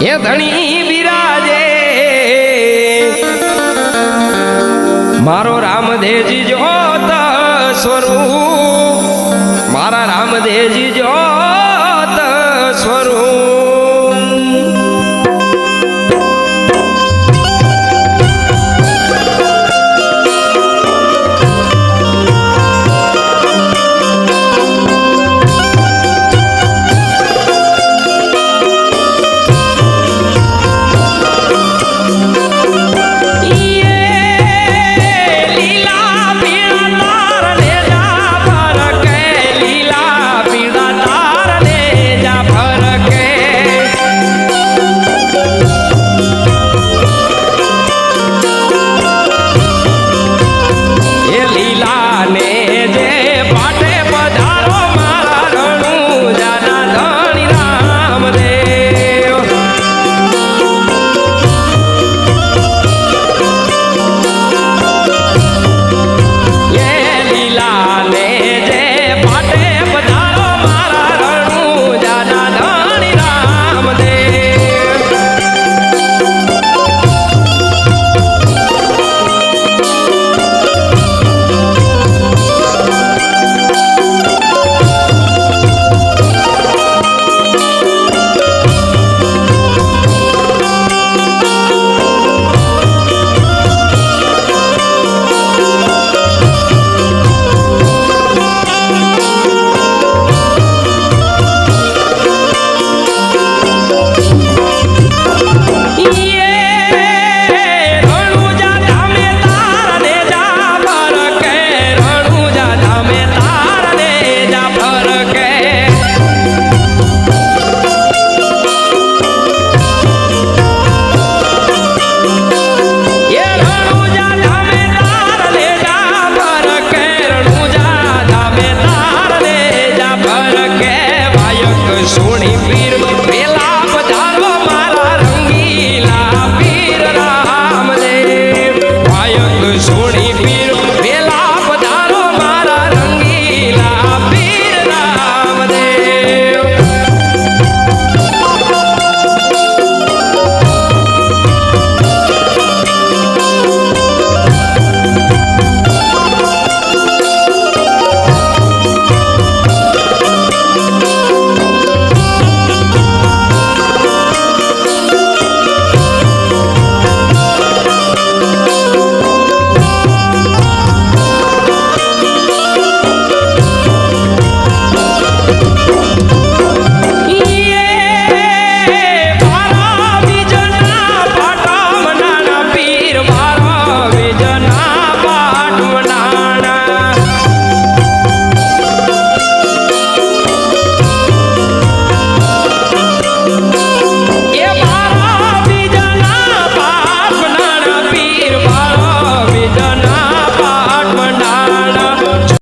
એ ધણી બિરાજે. મારો રામદેવજી જો સ્વરૂપ. મારા રામદેવજી જો સોણી પી